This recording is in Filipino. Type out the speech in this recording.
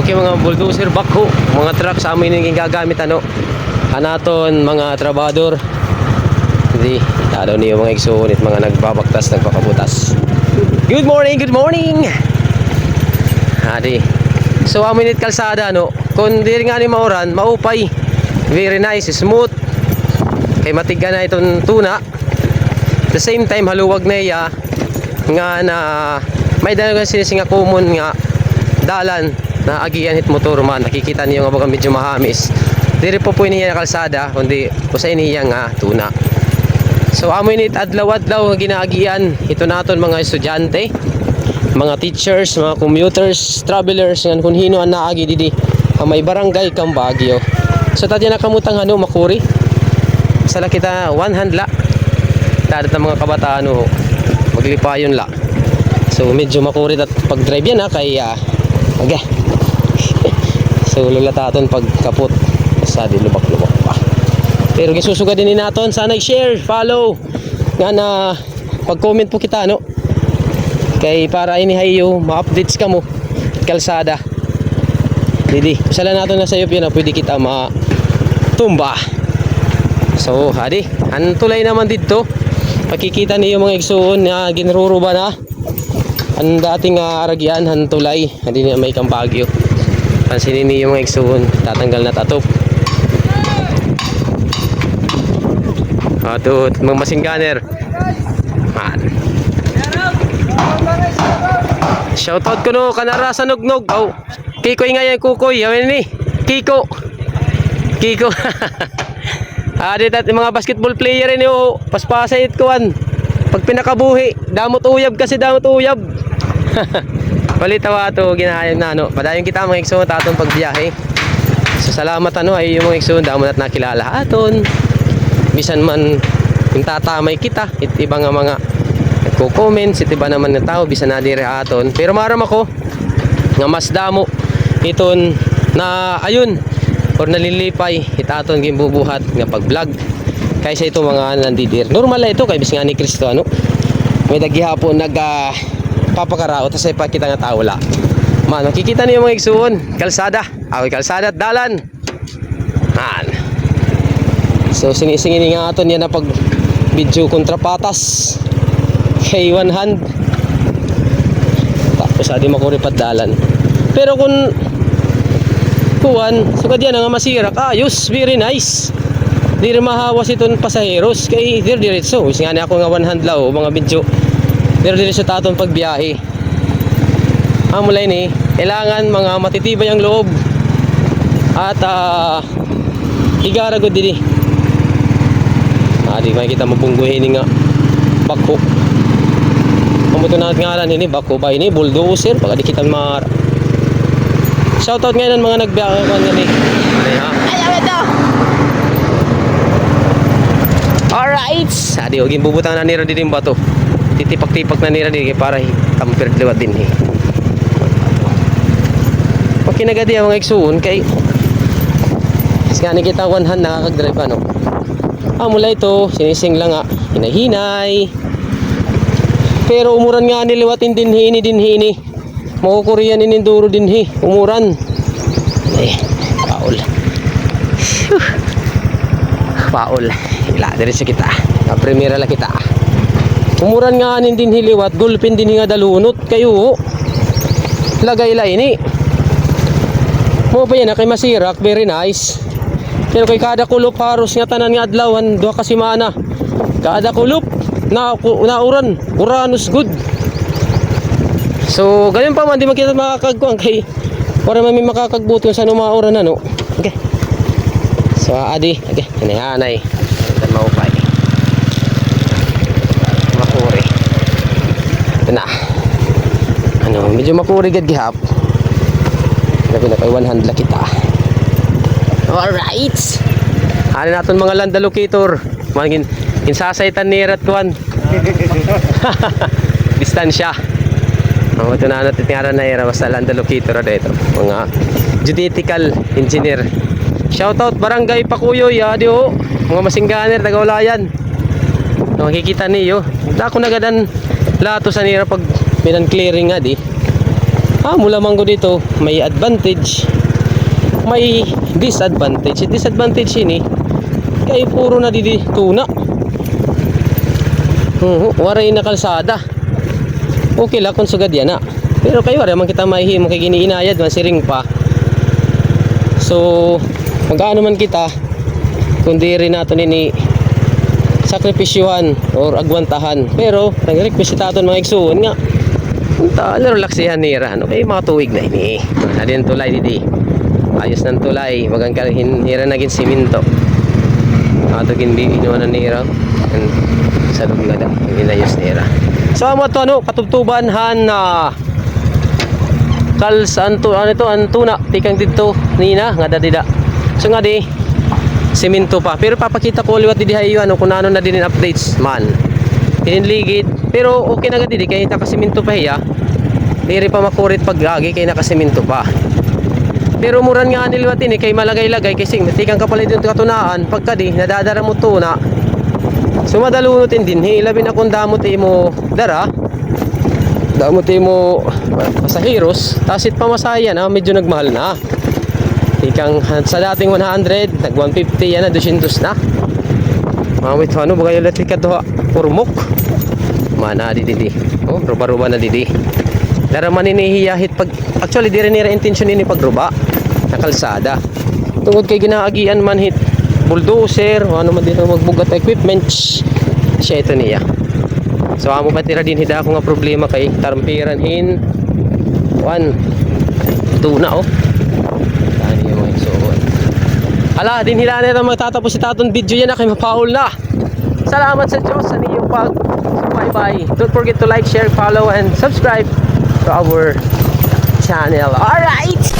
Okay mga bulldozer, backhoe, mga truck sa amin yung gagamit ano. Anaton, mga trabador. Hindi, talo niyo mga igsoon at mga nagbabaktas, nagpakabutas. Good morning, good morning! Adi. So, aminit kalsada, no? Kung di rin nga ni mauran, maupay. Very nice, smooth. Kay matiga na itong tuna. The same time, haluwag na iya. Nga na may dalagang sinisinga common nga dalan na agian hit motor man. Nakikita niyo nga baga medyo mahamis. Diri po po niya na kalsada, kundi usay niya nga tuna. So amoy nit adlaw-adlaw nga ginaagian ito naton mga estudyante, mga teachers, mga commuters, travelers ngan kun hino ang naagi didi ang may barangay kang Baguio. So tadya nakamutang ano makuri. Sala kita one hand la. Dadat ng mga kabataan ho. Maglipayon la. So medyo makurit at pag-drive yan ha kay uh, okay. So lulataton pag kaput sa di lubak-lubak pa. Pero gisusuga din naton sana i-share, follow nga na pag-comment po kita no. Kay para ini hayo ma-updates ka mo kalsada. Didi, sala nato na sayo yun na pwede kita ma tumba. So, hadi, ang tulay naman dito. Makikita niyo mga igsuon na ginruruba na. Ang dating uh, aragyan, ang tulay. Hindi na may kambagyo. Pansinin niyo mga igsuon, tatanggal na tatop. Ato, mga masingganer. Man. Shoutout ko no, kanara sa nugnog. Oh, Kikoy nga yan, kukoy. Yaman ni. Kiko. Kiko. ah, dito at mga basketball player ni oh, paspasay it kuan. Pag pinakabuhi, damot uyab kasi damot uyab. Palitawa to ginahayag na ano. Padayon kita mga igsoon tatong pagbiyahe. So salamat ano ay yung mga igsoon damo na't nakilala aton. Bisan man yung tatamay kita, it iba nga mga nagko-comment, it iba naman ng tao bisan na dire aton. Pero maram ako nga mas damo iton na ayun or nalilipay itaton gimbubuhat nga pag-vlog kaysa ito mga nandidir. Normal na ito kay bis nga ni Kristo ano. May daghihapon nag uh, papakaraot sa ipakita nga tawla. Man, makikita niyo mga igsuon, kalsada. Awi kalsada at dalan. Man. So singi-singi nga aton yan na pag video kontra patas. Kay one hand. Tapos adi makuripat dalan. Pero kung kuwan, sugad yan nga masira ayos, very nice. Di rin mahawas itong pasaheros kay dir diretso. Is nga ako nga one hand law mga video. Dir diretso tatong pagbiyahe. Amulay ni, kailangan mga matitibay ang loob. At uh, igaragod din eh. Ah, di makikita mo pungguhin nga bakho. Kamuto na ngalan ini bakho ba ini bulldozer baka di kita mar. Shoutout ngayon ng mga nagbiyahe ko nga ni. Ay ha. Ayaw ito! Alright. Adi ogin bubutang na nira din bato. Titipak-tipak na nira din para tamper liwat din eh. Pag kinagadi ang mga igsuon kay Kasi nga kita one hand nakakag-drive ano. Ah, mula ito, sinising lang nga. Hinahinay. Pero umuran nga niliwatin din hini din hini. Makukuriyan ininduro din hi. Umuran. Eh, paul. Paul. Ila, diri sa kita. Na primera la kita. Umuran nga anin din hiliwat, gulpin din nga dalunot kayo. Lagay la ini. Mo pa yan, kay masirak, very nice. Pero kay kada kulop haros nga tanan nga adlawan, duha ka simana. Kada kulop na nauran, Uranus good. So, ganyan pa man di man kita makakagkuan kay para man may makakagbuton sa numauran ano. Okay. So, adi, okay, hinahanay. Dan maupay. Makuri. Ito na. Ano, medyo makuri gad gihap. Labi na kay 100 la kita. Alright. Ano natin mga land allocator. Mga insasaytan ni Rat Kwan. Distansya. Ang ito na natin tingaran na era basta land allocator na ito. Mga geodetical engineer. Shoutout barangay Pakuyoy, adi o. Mga masingganer, tagawlayan. Makikita niyo. Dako na gadan lato sa nira pag minan clearing nga di. Ah, mula manggo dito, may advantage. May disadvantage. Disadvantage ini, kay puro na didi tuna. Oo, waray na kalsada. Okay lang kung sugad yan na. Pero kayo, waray man kita mahihimo kay giniinayad, man siring pa. So, magkaano man kita, kundi rin nato nini sakripisyuhan or agwantahan. Pero, nag-request kita aton mga igsuon nga. Punta, relax yan nira. Ano kay mga tuwig na ini. Na din tulay didi. Ayos ng tulay. Wagang kalhin nira naging siminto. Ato gindi inuwan na nira. And sa lugla da. Ginayos nira. So, amo to ano, katubtuban han na kals anto ano to antuna tikang dito nina nga dadida. So nga di semento pa. Pero papakita ko liwat di hayo ano kung ano na din updates man. Tininligid. Pero okay na gadi di kay nakasemento pa hiya. Diri pa makurit pagagi kay nakasemento pa. Pero muran nga ni liwat ini kay malagay-lagay kay sing tikang kapalit dito katunaan pagka di nadadara mo tuna. So madalunutin din hi labi na kung damot imo dara. Damot imo pasaheros, tasit pamasaya na medyo nagmahal na. Ikang sa dating 100, nag 150 yan na 200 na. Mamit ano bagay ulit ka doha purmok. Mana di di. Oh, ruba-ruba na di di. Daraman ini hiyahit pag actually di rin nira intention ini pagruba na kalsada. Tungod kay ginaagian man hit bulldozer o ano man dito magbugat equipment siya ito niya. So amo pa tira din hida ako nga problema kay tarampiran hin one tuna oh. Tani yung mga igsuon. Ala, din hila na magtatapos si tatong video yan na kay na. Salamat sa Diyos sa niyong pag bye-bye. Don't forget to like, share, follow, and subscribe to our channel. Alright!